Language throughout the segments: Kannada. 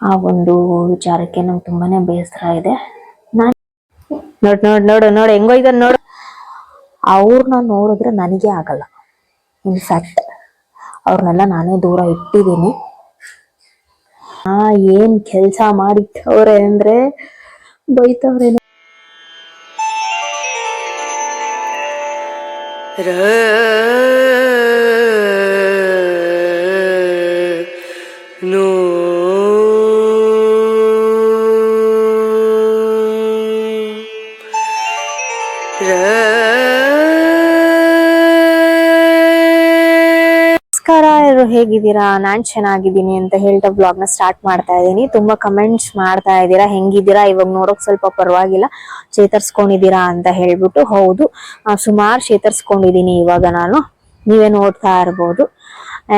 ಆ ಒಂದು ವಿಚಾರಕ್ಕೆ ನಂಗೆ ತುಂಬಾನೇ ಬೇಸರ ಇದೆ. ನಾನು ನೋಡ್ ನೋಡ್ ನೋಡು ನೋಡು ಹೆಂಗೋ ಇದ ನೋಡು. ಅವ್ರನ್ನ ನೋಡಿದ್ರೆ ನನಗೆ ಆಗಲ್ಲ. ಇನ್ಫ್ಯಾಕ್ಟ್ ಅವ್ರನ್ನೆಲ್ಲ ನಾನೇ ದೂರ ಇಟ್ಟಿದ್ದೀನಿ. ಆ ಏನ್ ಕೆಲ್ಸ ಮಾಡಿಟ್ಟವ್ರೆ ಅಂದ್ರೆ ಬೈತವ್ರೆ No. ಹೇಗಿದ್ದೀರಾ? ನಾನ್ ಚೆನ್ನಾಗಿದ್ದೀನಿ ಅಂತ ಹೇಳ್ತಾ ಬ್ಲಾಗ್ನ ಸ್ಟಾರ್ಟ್ ಮಾಡ್ತಾ ಇದ್ದೀನಿ. ತುಂಬಾ ಕಮೆಂಟ್ಸ್ ಮಾಡ್ತಾ ಇದ್ದೀರಾ? ಹೆಂಗಿದ್ದೀರಾ? ಇವಾಗ ನೋಡೋಕ್ ಸ್ವಲ್ಪ ಪರವಾಗಿಲ್ಲ. ಚೇತರ್ಸ್ಕೊಂಡಿದ್ದೀರಾ ಅಂತ ಹೇಳ್ಬಿಟ್ಟು ಹೌದು. ಸುಮಾರು ಚೇತರ್ಸ್ಕೊಂಡಿದ್ದೀನಿ ಇವಾಗ ನಾನು. ನೀವೇ ನೋಡ್ತಾ ಇರ್ಬೋದು.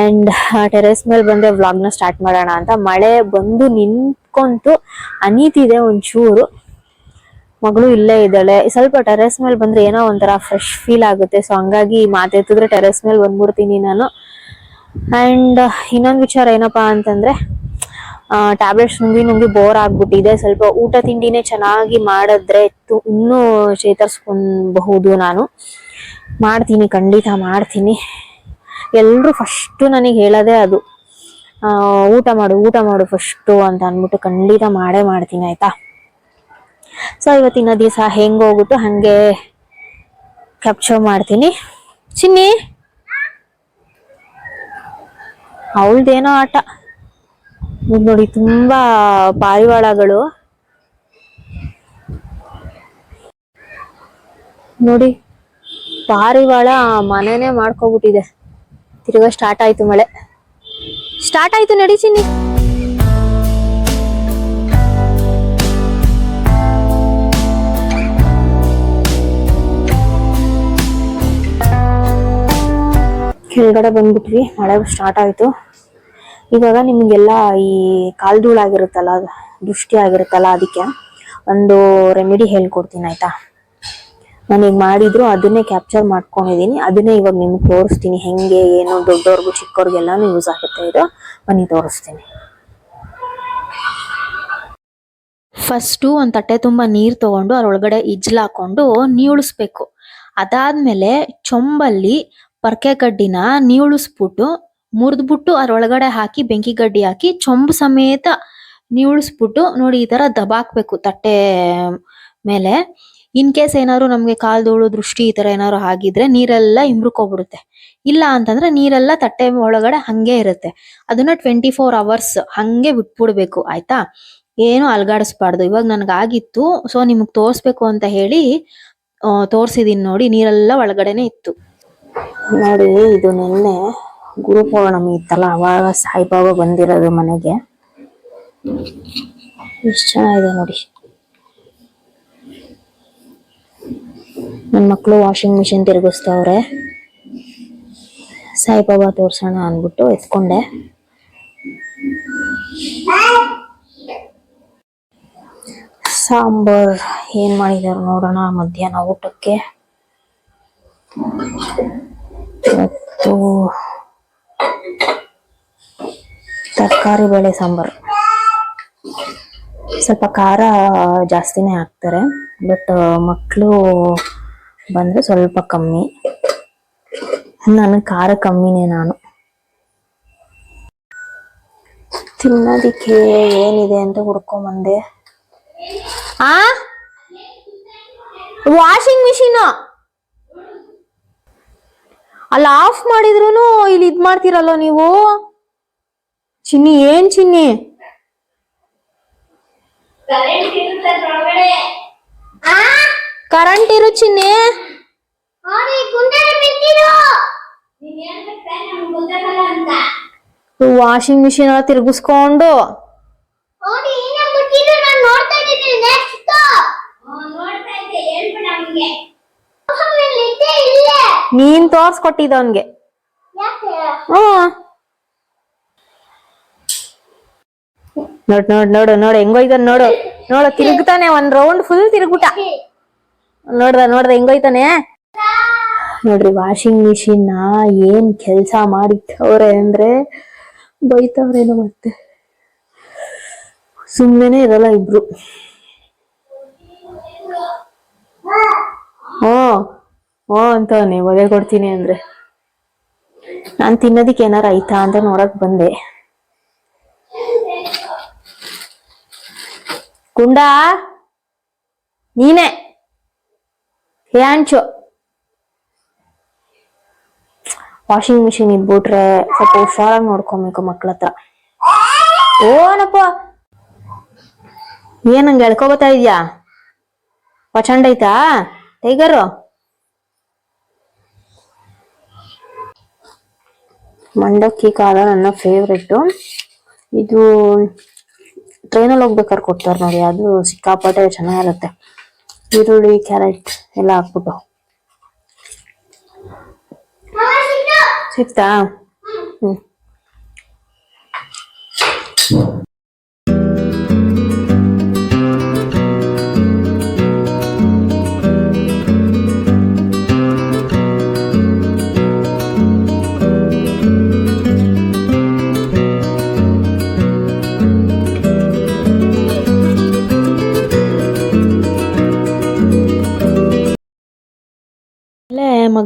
ಅಂಡ್ ಟೆರೆಸ್ ಮೇಲೆ ಬಂದೆ ನ ಸ್ಟಾರ್ಟ್ ಮಾಡೋಣ ಅಂತ. ಮಳೆ ಬಂದು ನಿಂತ್ಕೊಂತು ಅನೀತಿದೆ ಒಂಚೂರು. ಮಗಳು ಇಲ್ಲೇ ಇದ್ದಾಳೆ. ಸ್ವಲ್ಪ ಟೆರೆಸ್ ಮೇಲೆ ಬಂದ್ರೆ ಏನೋ ಒಂಥರ ಫ್ರೆಶ್ ಫೀಲ್ ಆಗುತ್ತೆ. ಸೊ ಹಂಗಾಗಿ ಮಾತೆತ್ತಿದ್ರೆ ಟೆರೆಸ್ ಮೇಲೆ ಬಂದ್ಬಿಡ್ತೀನಿ ನಾನು. ಅಂಡ್ ಇನ್ನೊಂದು ವಿಚಾರ ಏನಪ್ಪ ಅಂತಂದ್ರೆ ಟ್ಯಾಬ್ಲೆಟ್ಸ್ ನುಂಗಿ ನುಂಗಿ ಬೋರ್ ಆಗ್ಬಿಟ್ಟಿದೆ. ಸ್ವಲ್ಪ ಊಟ ತಿಂಡಿನೇ ಚೆನ್ನಾಗಿ ಮಾಡಿದ್ರೆ ಇನ್ನೂ ಚೇತರಿಸ್ಕೊಬಹುದು ನಾನು. ಮಾಡ್ತೀನಿ, ಖಂಡಿತ ಮಾಡ್ತೀನಿ. ಎಲ್ಲರೂ ಫಸ್ಟು ನನಗೆ ಹೇಳೋದೇ ಅದು. ಊಟ ಮಾಡು ಊಟ ಮಾಡು ಫಸ್ಟು ಅಂತ ಅಂದ್ಬಿಟ್ಟು ಖಂಡಿತ ಮಾಡೇ ಮಾಡ್ತೀನಿ, ಆಯಿತಾ? ಸೊ ಇವತ್ತಿನ ದಿವಸ ಹೆಂಗೆ ಹೋಗುತ್ತೋ ಹಾಗೆ ಕ್ಯಾಪ್ಚರ್ ಮಾಡ್ತೀನಿ. ಚಿನ್ನಿ! ಅವಳ್ದೇನೋ ಆಟ. ನೋಡಿ ತುಂಬಾ ಪಾರಿವಾಳಗಳು. ನೋಡಿ, ಪಾರಿವಾಳ ಮನೆನೇ ಮಾಡ್ಕೊಬಿಟ್ಟಿದೆ. ತಿರ್ಗಾ ಸ್ಟಾರ್ಟ್ ಆಯ್ತು ಮಳೆ. ಸ್ಟಾರ್ಟ್ ಆಯ್ತು ನಡಿ ಚಿನ್ನಿ. ಕೆಳಗಡೆ ಬಂದ್ಬಿಟ್ವಿ. ಮಳೆ ಸ್ಟಾರ್ಟ್ ಆಯ್ತು. ಇವಾಗ ನಿಮ್ಗೆಲ್ಲ ಈ ಕಾಲ್ಧೂಳಾಗಿರುತ್ತಲ್ಲ ದೃಷ್ಟಿ ಆಗಿರುತ್ತಲ್ಲ ಅದಕ್ಕೆ ಒಂದು ರೆಮಿಡಿ ಹೇಳ್ಕೊಡ್ತೀನಿ ಆಯ್ತಾ? ನಾನು ಈಗ ಮಾಡಿದ್ರು ಅದನ್ನೇ ಕ್ಯಾಪ್ಚರ್ ಮಾಡ್ಕೊಂಡಿದ್ದೀನಿ ಅದನ್ನೇ ಇವಾಗ ನಿಮ್ಗೆ ತೋರಿಸ್ತೀನಿ ಹೆಂಗೆ, ಏನು, ದೊಡ್ಡವ್ರಿಗೂ ಚಿಕ್ಕವ್ರಿಗೆಲ್ಲಾನು ಯೂಸ್ ಆಗುತ್ತೆ ಇದು. ಬನ್ನಿ ತೋರಿಸ್ತೀನಿ. ಫಸ್ಟು ಒಂದು ತಟ್ಟೆ ತುಂಬ ನೀರು ತಗೊಂಡು ಅದ್ರೊಳಗಡೆ ಇಜ್ಲಾಕೊಂಡು ಅದಾದಮೇಲೆ ಅದಾದ್ಮೇಲೆ ಚೊಂಬಲ್ಲಿ ಪರ್ಕೆ ಕಡ್ಡಿನ ನೀವುಳಿಸ್ಬಿಟ್ಟು ಮುರಿದ್ಬಿಟ್ಟು ಅದ್ರೊಳಗಡೆ ಹಾಕಿ, ಬೆಂಕಿ ಗಡ್ಡಿ ಹಾಕಿ, ಚೊಂಬು ಸಮೇತ ನೀವುಳಿಸ್ಬಿಟ್ಟು ನೋಡಿ ಈ ತರ ದಬಾಕ್ಬೇಕು ತಟ್ಟೆ ಮೇಲೆ. ಇನ್ ಕೇಸ್ ಏನಾದ್ರು ನಮ್ಗೆ ಕಾಲ್ದೋಳು ದೃಷ್ಟಿ ಈ ತರ ಏನಾದ್ರು ಆಗಿದ್ರೆ ನೀರೆಲ್ಲ ಇಂಬ್ರಕೋಗ್ಬಿಡುತ್ತೆ ಇಲ್ಲ ಅಂತಂದ್ರೆ ನೀರೆಲ್ಲ ತಟ್ಟೆ ಒಳಗಡೆ ಹಂಗೆ ಇರುತ್ತೆ. ಅದನ್ನ ಟ್ವೆಂಟಿ ಫೋರ್ ಅವರ್ಸ್ ಹಂಗೆ ಬಿಟ್ಬಿಡ್ಬೇಕು, ಆಯ್ತಾ? ಏನು ಅಲ್ಗಾಡಿಸ್ಬಾರ್ದು. ಇವಾಗ ನನ್ಗಾಗಿತ್ತು ಸೊ ನಿಮಗ್ ತೋರ್ಸ್ಬೇಕು ಅಂತ ಹೇಳಿ ತೋರಿಸಿದೀನಿ ತೋರ್ಸಿದೀನಿ ನೋಡಿ, ನೀರೆಲ್ಲ ಒಳಗಡೆನೆ ಇತ್ತು. ನೋಡಿ, ಇದು ನಿನ್ನೆ ಗುರು ಪೌರ್ಣಮಿ ಇತ್ತಲ್ಲ, ಅವಾಗ ಸಾಯಿಬಾಬಾ ಬಂದಿರೋದು ಮನೆಗೆ. ಎಷ್ಟು ಚೆನ್ನಾಗಿದೆ ನೋಡಿ. ನನ್ನ ಮಕ್ಕಳು ವಾಷಿಂಗ್ ಮಿಷಿನ್ ತಿರುಗಿಸ್ತವ್ರೆ. ಸಾಯಿಬಾಬಾ ತೋರ್ಸೋಣ ಅಂದ್ಬಿಟ್ಟು ಎತ್ಕೊಂಡೆ. ಸಾಂಬಾರ್ ಏನ್ ಮಾಡಿದಾರೆ ನೋಡೋಣ ಮಧ್ಯಾಹ್ನ ಊಟಕ್ಕೆ. ಮತ್ತು ತರಕಾರಿ ಬೇಳೆ ಸಾಂಬಾರು. ಸ್ವಲ್ಪ ಖಾರ ಜಾಸ್ತಿನೇ ಹಾಕ್ತಾರೆ ಬಟ್ ಮಕ್ಕಳು ಬಂದರೆ ಸ್ವಲ್ಪ ಕಮ್ಮಿ. ನನಗೆ ಖಾರ ಕಮ್ಮಿನೇ ನಾನು. ತಿನ್ನೋದಿಕ್ಕೆ ಏನಿದೆ ಅಂತ ಹುಡ್ಕೊಂಬಂದೆ. ಆ? ವಾಷಿಂಗ್ ಮಿಷಿನ್ ಅಲ್ಲಿ ಆಫ್ ಮಾಡಿದ್ರು ಇಲ್ಲಿ ಇದ್ ಮಾಡ್ತೀರಲ್ಲ ನೀವು? ಚಿನ್ನಿ ಏನ್ ಚಿನ್ನಿ? ಕರೆಂಟ್ ಇರು ಚಿನ್ನಿ. ವಾಷಿಂಗ್ ಮಿಷಿನ್ ಎಲ್ಲ ತಿರ್ಗಿಸ್ಕೊಂಡು. ನೀನ್ ತೋರ್ಸ್ಕೊಟ್ಟಿದ್ದ ಅವನ್ಗೆ. ನೋಡ್ ನೋಡ್, ನೋಡು ನೋಡು ಹೆಂಗೋಯ್ತಾನೆ ನೋಡು. ನೋಡು, ತಿರುಗ್ತಾನೆ ಒಂದ್ ರೌಂಡ್ ಫುಲ್ ತಿರುಗುಟ ನೋಡ್ದ ನೋಡ್ದ ಹೆಂಗೋಯ್ತಾನೆ ನೋಡ್ರಿ ವಾಷಿಂಗ್ ಮಿಷಿನ್ ಏನ್ ಕೆಲ್ಸ ಮಾಡಿಟ್ಟವ್ರೆ ಅಂದ್ರೆ ಬೈತವ್ರೇನು ಮತ್ತೆ. ಸುಮ್ಮನೆ ಇರಲ್ಲ ಇಬ್ರು. ಓ ಓ ಅಂತ ಅಂತವನೆ ಒದೆ ಕೊಡ್ತೀನಿ ಅಂದ್ರೆ. ನಾನ್ ತಿನ್ನೋದಿಕ್ಕೆ ಏನಾರ ಆಯ್ತಾ ಅಂತ ನೋಡಕ್ ಬಂದೆ. ಕುಂಡಾ, ನೀನೆ. ಹ್ಯಾಂಚು ವಾಷಿಂಗ್ ಮಿಷಿನ್ ಇದ್ಬಿಟ್ರೆ ಸ್ವಲ್ಪ ಹುಷಾರಾಗಿ ನೋಡ್ಕೊಬೇಕು ಮಕ್ಳ ಹತ್ರ. ಓನಪ್ಪ ಏನಂಗೆ ಎಳ್ಕೊಬತ್ತಾ ಇದ್ಯಾ? ಪಚಂಡ ಐತಾ ಟೈಗರು ಮಂಡಕ್ಕಿ ಖಾರ ನನ್ನ ಫೇವ್ರೆಟ್ಟು ಇದು ಟ್ರೈನಲ್ಲಿ ಹೋಗ್ಬೇಕಾದ್ರೆ ಕೊಡ್ತಾರೆ ನೋಡಿ, ಅದು ಸಿಕ್ಕಾಪಟ್ಟೆ ಚೆನ್ನಾಗಿರುತ್ತೆ. ಈರುಳ್ಳಿ ಕ್ಯಾರೆಟ್ ಎಲ್ಲ ಹಾಕ್ಬಿಟ್ಟು. ಸಿಕ್ತಾ ಹ್ಮ್.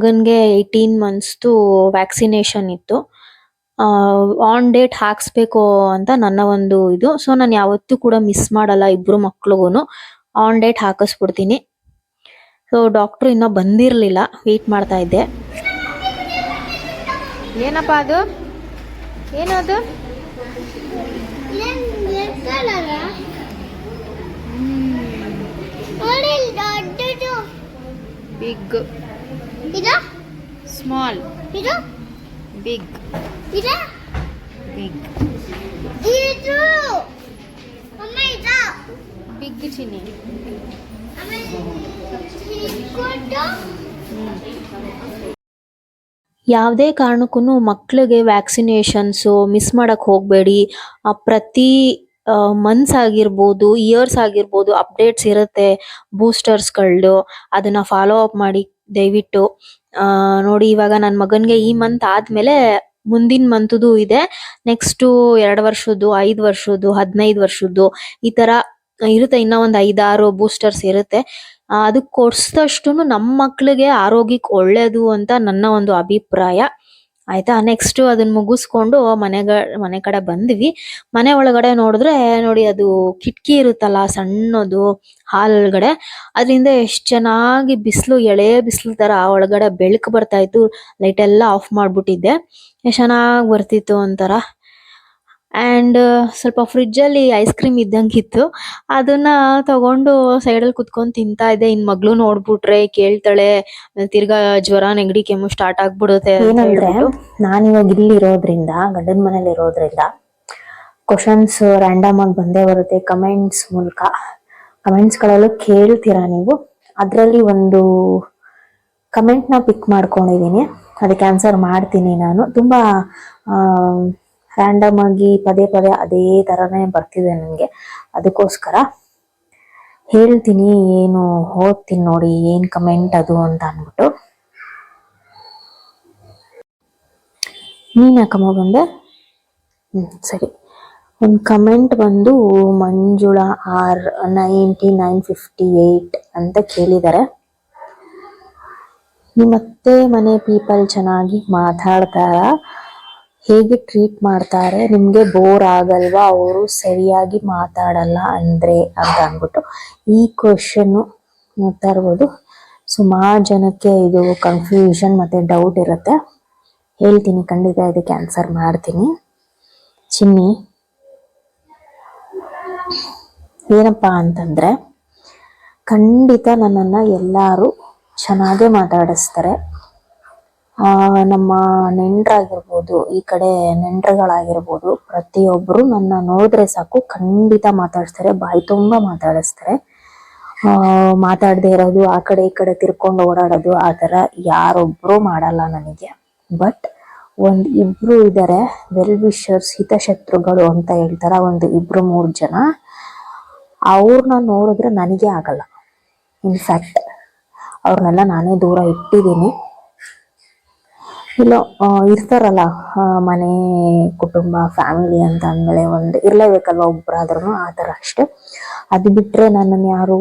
ಮಗನ್ಗೆ ಏಯ್ಟೀನ್ ಮಂತ್ಸ್ದು ವ್ಯಾಕ್ಸಿನೇಷನ್ ಇತ್ತು. ಆನ್ ಡೇಟ್ ಹಾಕ್ಸ್ಬೇಕು ಅಂತ ನನ್ನ ಒಂದು ಇದು. ಸೊ ನಾನು ಯಾವತ್ತೂ ಕೂಡ ಮಿಸ್ ಮಾಡಲ್ಲ ಇಬ್ರು ಮಕ್ಳಿಗೂ ಆನ್ ಡೇಟ್ ಹಾಕಿಸ್ಬಿಡ್ತೀನಿ. ಸೊ ಡಾಕ್ಟ್ರು ಇನ್ನೂ ಬಂದಿರಲಿಲ್ಲ. ವೆಯ್ಟ್ ಮಾಡ್ತಾ ಇದ್ದೆ. ಏನಪ್ಪ ಅದು? ಏನದು? ಬಿಗ್ ಇದು? ಸ್ಮಾಲ್ ಇದು? ಬಿಗ್ ಇದು? ಬಿಗ್ ಇದು? ಅಮ್ಮ ಇದು? ಬಿಗ್ ಚಿನ್ನಿ. ಯಾವುದೇ ಕಾರಣಕ್ಕೂ ಮಕ್ಕಳಿಗೆ ವ್ಯಾಕ್ಸಿನೇಷನ್ಸು ಮಿಸ್ ಮಾಡೋಕ್ಕೆ ಹೋಗಬೇಡಿ. ಪ್ರತಿ ಮಂತ್ಸ್ ಆಗಿರ್ಬೋದು ಇಯರ್ಸ್ ಆಗಿರ್ಬೋದು ಅಪ್ಡೇಟ್ಸ್ ಇರುತ್ತೆ ಬೂಸ್ಟರ್ಸ್ಗಳು ಅದನ್ನ ಫಾಲೋ ಅಪ್ ಮಾಡಿ ದಯವಿಟ್ಟು ನೋಡಿ ಇವಾಗ ನನ್ನ ಮಗನಿಗೆ ಈ ಮಂತ್ ಆದ್ಮೇಲೆ ಮುಂದಿನ ಮಂತ್ದು ಇದೆ. ನೆಕ್ಸ್ಟು ಎರಡು ವರ್ಷದ್ದು, ಐದು ವರ್ಷದ್ದು, ಹದಿನೈದು ವರ್ಷದ್ದು ಈ ತರ ಇರುತ್ತೆ. ಇನ್ನ ಒಂದು ಐದಾರು ಬೂಸ್ಟರ್ಸ್ ಇರುತ್ತೆ. ಅದಕ್ಕೆ ಅದು ಕೊಡ್ಸ್ದಷ್ಟು ನಮ್ಮ ಮಕ್ಕಳಿಗೆ ಆರೋಗ್ಯಕ್ಕೆ ಒಳ್ಳೇದು ಅಂತ ನನ್ನ ಒಂದು ಅಭಿಪ್ರಾಯ. ಆಯ್ತಾ? ನೆಕ್ಸ್ಟ್ ಅದನ್ನ ಮುಗಿಸ್ಕೊಂಡು ಮನೆಗ, ಮನೆ ಕಡೆ ಬಂದ್ವಿ. ಮನೆ ಒಳಗಡೆ ನೋಡಿದ್ರೆ ನೋಡಿ ಅದು ಕಿಟಕಿ ಇರುತ್ತಲ್ಲ, ಸಣ್ಣದು ಹಾಲ್ ಒಳಗಡೆ. ಅದರಿಂದ ಎಷ್ಟ್ ಚೆನ್ನಾಗಿ ಬಿಸಿಲು, ಎಳೆ ಬಿಸಿಲು ತರ ಒಳಗಡೆ ಬೆಳಕು ಬರ್ತಾ ಇತ್ತು. ಲೈಟ್ ಎಲ್ಲ ಆಫ್ ಮಾಡ್ಬಿಟ್ಟಿದ್ದೆ. ಎಷ್ಟು ಚೆನ್ನಾಗಿ ಬರ್ತಿತ್ತು ಒಂಥರ. ಅಂಡ್ ಸ್ವಲ್ಪ ಫ್ರಿಡ್ಜ್ ಅಲ್ಲಿ ಐಸ್ ಕ್ರೀಮ್ ಇದ್ದಂಗಿತ್ತು. ಅದನ್ನ ತಗೊಂಡು ಸೈಡಲ್ಲಿ ಕುತ್ಕೊಂಡು ತಿಂತಾ ಇದ್ದೆ. ಇನ್ ಮಗ್ಳು ನೋಡ್ಬಿಟ್ರೆ ಕೇಳ್ತಾಳೆ ತಿರ್ಗಾ ಜ್ವರ ನೆಗಡಿ ಕೆಮ್ಮು ಸ್ಟಾರ್ಟ್ ಆಗ್ಬಿಡುತ್ತೆ ಏನಂದ್ರೆ ನಾನಿವಾಗ ಇಲ್ಲಿ ಇರೋದ್ರಿಂದ ಗಂಡನ ಮನೇಲಿ ಇರೋದ್ರಿಂದ ಕ್ವಶನ್ಸ್ ರ್ಯಾಂಡಮ್ ಆಗಿ ಬಂದೇ ಬರುತ್ತೆ ಕಮೆಂಟ್ಸ್ ಮೂಲಕ. ಕಮೆಂಟ್ಸ್ಗಳಲ್ಲೂ ಕೇಳ್ತೀರಾ ನೀವು? ಅದರಲ್ಲಿ ಒಂದು ಕಮೆಂಟ್ನ ನ ಪಿಕ್ ಮಾಡ್ಕೊಂಡಿದ್ದೀನಿ. ಅದಕ್ಕೆ ಆನ್ಸರ್ ಮಾಡ್ತೀನಿ ನಾನು. ತುಂಬಾ ರ್ಯಾಂಡಮ್ ಆಗಿ ಪದೇ ಪದೇ ಅದೇ ತರನೇ ಬರ್ತಿದೆ ನನಗೆ ಅದಕ್ಕೋಸ್ಕರ ಹೇಳ್ತೀನಿ, ಏನು ಓದ್ತೀನಿ ನೋಡಿ, ಏನು ಕಮೆಂಟ್ ಅದು ಅಂತ ಅಂದ್ಬಿಟ್ಟು. ನೀನು ಯಾಕಮ್ಮ ಬಂದೆ? ಹ್ಞೂ ಸರಿ. ಒಂದು ಕಮೆಂಟ್ ಬಂದು Manjula R ninety nine fifty eight ಅಂತ ಕೇಳಿದ್ದಾರೆ ನಿಮ್ಮತ್ತೆ ಮನೆ ಪೀಪಲ್ ಚೆನ್ನಾಗಿ ಮಾತಾಡ್ತಾರ? ಹೇಗೆ ಟ್ರೀಟ್ ಮಾಡ್ತಾರೆ ನಿಮ್ಗೆ ಬೋರ್ ಆಗಲ್ವಾ? ಅವರು ಸರಿಯಾಗಿ ಮಾತಾಡಲ್ಲ ಅಂದ್ರೆ ಅಂತ ಅಂದ್ಬಿಟ್ಟು ಈ ಕ್ವಶನ್ ನೋಡ್ತಾ ಇರ್ಬೋದು ಸುಮಾರು ಜನಕ್ಕೆ ಇದು ಕನ್ಫ್ಯೂಷನ್ ಮತ್ತೆ ಡೌಟ್ ಇರುತ್ತೆ. ಹೇಳ್ತೀನಿ, ಖಂಡಿತ ಇದಕ್ಕೆ ಆನ್ಸರ್ ಮಾಡ್ತೀನಿ. ಚಿನ್ನಿ, ಏನಪ್ಪ ಅಂತಂದ್ರೆ ಖಂಡಿತ ನನ್ನನ್ನ ಎಲ್ಲರೂ ಚೆನ್ನಾಗೇ ಮಾತಾಡಿಸ್ತಾರೆ. ನಮ್ಮ ನೆಂಟ್ರಾಗಿರ್ಬೋದು ಈ ಕಡೆ ನೆಂಟರುಗಳಾಗಿರ್ಬೋದು ಪ್ರತಿಯೊಬ್ರು ನನ್ನ ನೋಡಿದ್ರೆ ಸಾಕು, ಖಂಡಿತ ಮಾತಾಡಿಸ್ತಾರೆ, ಬಾಯಿ ತುಂಬಾ ಮಾತಾಡಿಸ್ತಾರೆ. ಆ, ಮಾತಾಡದೆ ಇರೋದು, ಆ ಕಡೆ ಈ ಕಡೆ ತಿರ್ಕೊಂಡು ಓಡಾಡೋದು, ಆ ತರ ಯಾರೊಬ್ರು ಮಾಡಲ್ಲ ನನಗೆ. ಬಟ್ ಒಂದ್ ಇಬ್ರು ಇದಾರೆ ವೆಲ್ ವಿಶರ್ಸ್ ಹಿತಶತ್ರುಗಳು ಅಂತ ಹೇಳ್ತಾರ, ಒಂದು ಇಬ್ರು ಮೂರು ಜನ. ಅವ್ರನ್ನ ನೋಡಿದ್ರೆ ನನಗೆ ಆಗಲ್ಲ. ಇನ್ಫ್ಯಾಕ್ಟ್ ಅವ್ರನ್ನೆಲ್ಲ ನಾನೇ ದೂರ ಇಟ್ಟಿದ್ದೀನಿ. ಇಲ್ಲೋ ಇರ್ತಾರಲ್ಲ ಮನೆ, ಕುಟುಂಬ ಫ್ಯಾಮಿಲಿ ಅಂತ ಅಂದ್ಮೇಲೆ ಒಂದು ಇರಲೇಬೇಕಲ್ವ ಒಬ್ಬರಾದ್ರೂ ಆ ಥರ ಅಷ್ಟೇ. ಅದು ಬಿಟ್ಟರೆ ನನ್ನನ್ನು ಯಾರು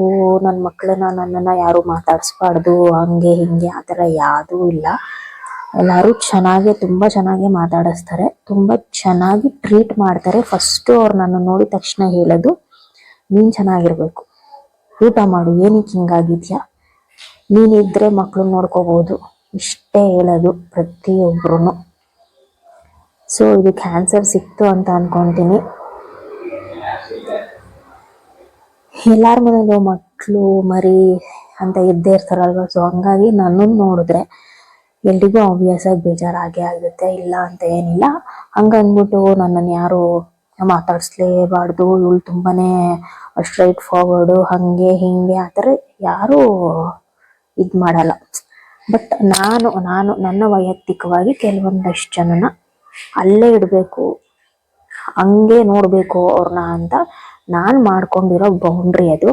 ನನ್ನ ಮಕ್ಕಳನ್ನ ನನ್ನನ್ನು ಯಾರು ಮಾತಾಡಿಸ್ಬಾರ್ದು, ಹಂಗೆ ಹಿಂಗೆ ಆ ಥರ ಯಾವುದೂ ಇಲ್ಲ. ಎಲ್ಲರೂ ಚೆನ್ನಾಗೆ, ತುಂಬ ಚೆನ್ನಾಗಿ ಮಾತಾಡಿಸ್ತಾರೆ. ತುಂಬ ಚೆನ್ನಾಗಿ ಟ್ರೀಟ್ ಮಾಡ್ತಾರೆ. ಫಸ್ಟು ಅವ್ರು ನನ್ನ ನೋಡಿದ ತಕ್ಷಣ ಹೇಳೋದು, ನೀನು ಚೆನ್ನಾಗಿರ್ಬೇಕು. ಊಟ ಮಾಡು, ಏನಕ್ಕೆ ಹಿಂಗಾಗಿದ್ಯಾ? ನೀನಿದ್ರೆ ಮಕ್ಕಳು ನೋಡ್ಕೋಬಹುದು ಇಷ್ಟೇ ಹೇಳೋದು ಪ್ರತಿಯೊಬ್ರು ಸೊ ಇದು ಕ್ಯಾನ್ಸರ್ ಸಿಕ್ತು ಅಂತ ಅನ್ಕೊಂತೀನಿ. ಎಲ್ಲಾರ ಮನೇಲೂ ಮಕ್ಕಳು ಮರಿ ಅಂತ ಇದ್ದೇ ಇರ್ತಾರಲ್ವ? ಸೊ ಹಂಗಾಗಿ ನನ್ನನ್ನು ನೋಡಿದ್ರೆ ಎಲ್ರಿಗೂ ಆಬ್ವಿಯಸ್ ಆಗಿ ಬೇಜಾರಾಗೇ ಆಗುತ್ತೆ ಇಲ್ಲ ಅಂತ ಏನಿಲ್ಲ. ಹಂಗಂದ್ಬಿಟ್ಟು ನನ್ನನ್ನು ಯಾರು ಮಾತಾಡಿಸ್ಲೇಬಾರ್ದು. ಇವಳು ತುಂಬಾನೇ ಸ್ಟ್ರೈಟ್ ಫಾರ್ವರ್ಡು ಹಂಗೆ, ಹಿಂಗೆ ಆ ಥರ ಯಾರೂ ಇದು ಮಾಡಲ್ಲ. ಬಟ್ ನಾನು ನಾನು, ನನ್ನ ವೈಯಕ್ತಿಕವಾಗಿ ಕೆಲವೊಂದಷ್ಟು ಜನನ ಅಲ್ಲೇ ಇಡಬೇಕು. ಹಂಗೆ ನೋಡಬೇಕು ಅವ್ರನ್ನ ಅಂತ ನಾನು ಮಾಡ್ಕೊಂಡಿರೋ ಬೌಂಡ್ರಿ ಅದು.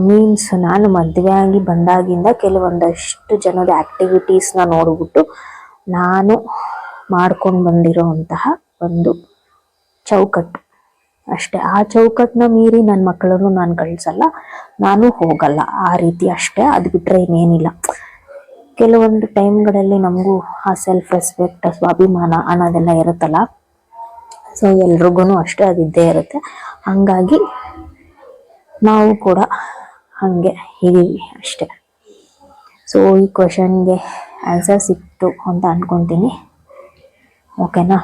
ಮೀನ್ಸ್ ನಾನು ಮದುವೆ ಆಗಿ ಬಂದಾಗಿಂದ ಕೆಲವೊಂದಷ್ಟು ಜನದ ಆ್ಯಕ್ಟಿವಿಟೀಸ್ನ ನೋಡ್ಬಿಟ್ಟು ನಾನು ಮಾಡ್ಕೊಂಡು ಬಂದಿರೋಂತಹ ಒಂದು ಚೌಕಟ್ಟು. ಅಷ್ಟೇ, ಆ ಚೌಕಟ್ಟನ್ನ ಮೀರಿ ನನ್ನ ಮಕ್ಕಳನ್ನು ನಾನು ಕಳಿಸಲ್ಲ. ನಾನು ಹೋಗಲ್ಲ. ಆ ರೀತಿ ಅಷ್ಟೇ. ಅದು ಬಿಟ್ಟರೆ ಇನ್ನೇನಿಲ್ಲ. ಕೆಲವೊಂದು ಟೈಮ್ಗಳಲ್ಲಿ ನಮಗೂ ಆ ಸೆಲ್ಫ್ ರೆಸ್ಪೆಕ್ಟ್ ಸ್ವಾಭಿಮಾನ ಅನ್ನೋದೆಲ್ಲ ಇರುತ್ತಲ್ಲ? ಸೊ ಎಲ್ರಿಗೂ ಅಷ್ಟೇ ಅದಿದ್ದೇ ಇರುತ್ತೆ. ಹಂಗಾಗಿ ನಾವು ಕೂಡ ಹಾಗೆ ಇದೀವಿ ಅಷ್ಟೇ. ಸೊ ಈ ಕ್ವಶನ್ಗೆ ಆನ್ಸರ್ ಸಿಕ್ತು ಅಂತ ಅನ್ಕೊಂತೀನಿ. ಓಕೆನಾ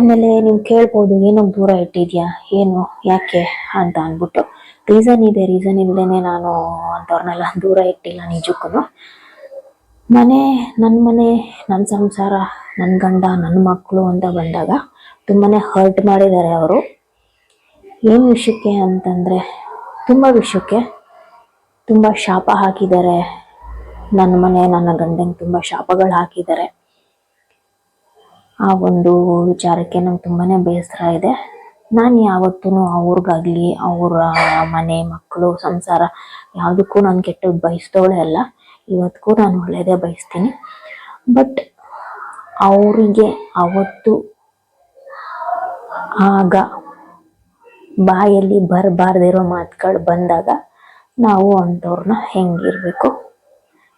ಆಮೇಲೆ ನೀವು ಕೇಳ್ಬೋದು, ಏನೋ ದೂರ ಇಟ್ಟಿದ್ಯಾ, ಏನು, ಯಾಕೆ ಅಂತ ಅಂದ್ಬಿಟ್ಟು. ರೀಸನ್ ಇದೆ ರೀಸನ್ ಇಲ್ಲದೇನೆ ನಾನು ಅಂಥವ್ರನ್ನೆಲ್ಲ ದೂರ ಇಟ್ಟಿಲ್ಲ ನಿಜಕ್ಕೂ ಮನೆ ನನ್ನ ಮನೆ ನನ್ನ ಸಂಸಾರ ನನ್ನ ಗಂಡ ನನ್ನ ಮಕ್ಕಳು ಅಂತ ಬಂದಾಗ ತುಂಬಾನೇ ಹರ್ಟ್ ಮಾಡಿದ್ದಾರೆ ಅವರು. ಏನು ವಿಷಯಕ್ಕೆ ಅಂತಂದರೆ, ತುಂಬ ವಿಷಯಕ್ಕೆ ತುಂಬ ಶಾಪ ಹಾಕಿದ್ದಾರೆ. ನನ್ನ ಮನೆ, ನನ್ನ ಗಂಡಂಗೆ ತುಂಬ ಶಾಪಗಳು ಹಾಕಿದ್ದಾರೆ. ಆ ಒಂದು ವಿಚಾರಕ್ಕೆ ನಂಗೆ ತುಂಬಾನೇ ಬೇಸರ ಇದೆ. ನಾನು ಯಾವತ್ತೂ ಅವ್ರಿಗಾಗ್ಲಿ ಅವರ ಮನೆ ಮಕ್ಕಳು ಸಂಸಾರ ಯಾವುದಕ್ಕೂ ನಾನು ಕೆಟ್ಟದ್ದು ಬಯಸ್ದವಳೆ ಅಲ್ಲ. ಇವತ್ತಿಗೂ ನಾನು ಒಳ್ಳೆಯದೇ ಬಯಸ್ತೀನಿ. ಬಟ್ ಅವರಿಗೆ ಅವತ್ತು ಆಗ ಬಾಯಲ್ಲಿ ಬರಬಾರ್ದಿರೋ ಮಾತುಗಳು ಬಂದಾಗ ನಾವು ಅಂಥವ್ರನ್ನ ಹೆಂಗಿರಬೇಕು?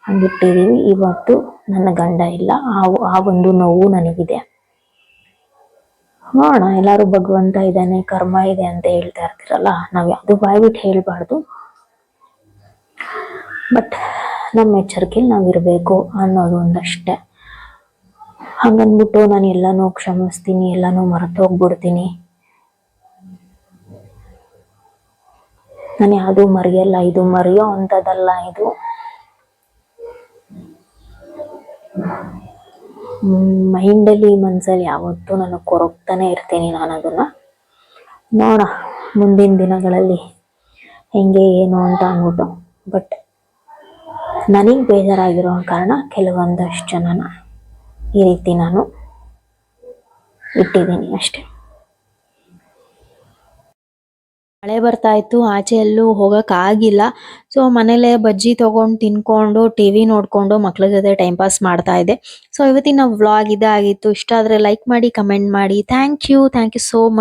ಹಂಗಿಟ್ಟಿದ್ದೀವಿ ಇವತ್ತು ನನ್ನ ಗಂಡ ಇಲ್ಲ. ಆ ಆ ಒಂದು ನೋವು ನನಗಿದೆ. ನೋಡೋಣ ಎಲ್ಲರೂ ಭಗವಂತ ಇದ್ದಾನೆ, ಕರ್ಮ ಇದೆ ಅಂತ ಹೇಳ್ತಾ ಇರ್ತೀರಲ್ಲ, ನಾವು ಯಾವುದು ಬಾಯ್ಬಿಟ್ಟು ಹೇಳ್ಬಾರ್ದು. ಬಟ್ ನಮ್ಮ ಎಚ್ಚರಿಕೆಯಲ್ಲಿ ನಾವು ಇರಬೇಕು ಅನ್ನೋದು ಒಂದಷ್ಟೇ. ಹಂಗನ್ಬಿಟ್ಟು ನಾನು ಎಲ್ಲನೂ ಕ್ಷಮಿಸ್ತೀನಿ, ಎಲ್ಲನೂ ಮರೆತೋಗ್ಬಿಡ್ತೀನಿ ನಾನು ಯಾವುದು ಮರೆಯಲ್ಲ, ಇದು ಮರೆಯೋ ಅಂಥದ್ದಲ್ಲ ಇದು. ಮೈಂಡಲ್ಲಿ ಮನಸ್ಸಲ್ಲಿ ಯಾವತ್ತೂ ನಾನು ಕೊರಗ್ತಾನೆ ಇರ್ತೀನಿ ನಾನು ಅದನ್ನು ನೋಡ, ಮುಂದಿನ ದಿನಗಳಲ್ಲಿ ಹೆಂಗೆ, ಏನು ಅಂತ ಅಂದ್ಬಿಟ್ಟು. ಬಟ್ ನನಗೆ ಬೇಜಾರಾಗಿರೋ ಕಾರಣ ಕೆಲವೊಂದಷ್ಟು ಜನನ ಈ ರೀತಿ ನಾನು ಇಟ್ಟಿದ್ದೀನಿ ಅಷ್ಟೇ. ಮಳೆ ಬರ್ತಾ ಇತ್ತು, ಆಚೆ ಎಲ್ಲೂ ಆಗಿಲ್ಲ. ಸೊ ಮನೇಲೆ ಬಜ್ಜಿ ತಗೊಂಡು ತಿನ್ಕೊಂಡು ಟಿವಿ ನೋಡ್ಕೊಂಡು ಮಕ್ಳ ಜೊತೆ ಟೈಮ್ ಪಾಸ್ ಮಾಡ್ತಾ ಇದ್ದೆ. ಸೊ ಇವತ್ತಿನ ವ್ಲಾಗ್ ಇದಾಗಿತ್ತು. ಇಷ್ಟ ಆದ್ರೆ ಲೈಕ್ ಮಾಡಿ ಕಮೆಂಟ್ ಮಾಡಿ. Thank you thank you so much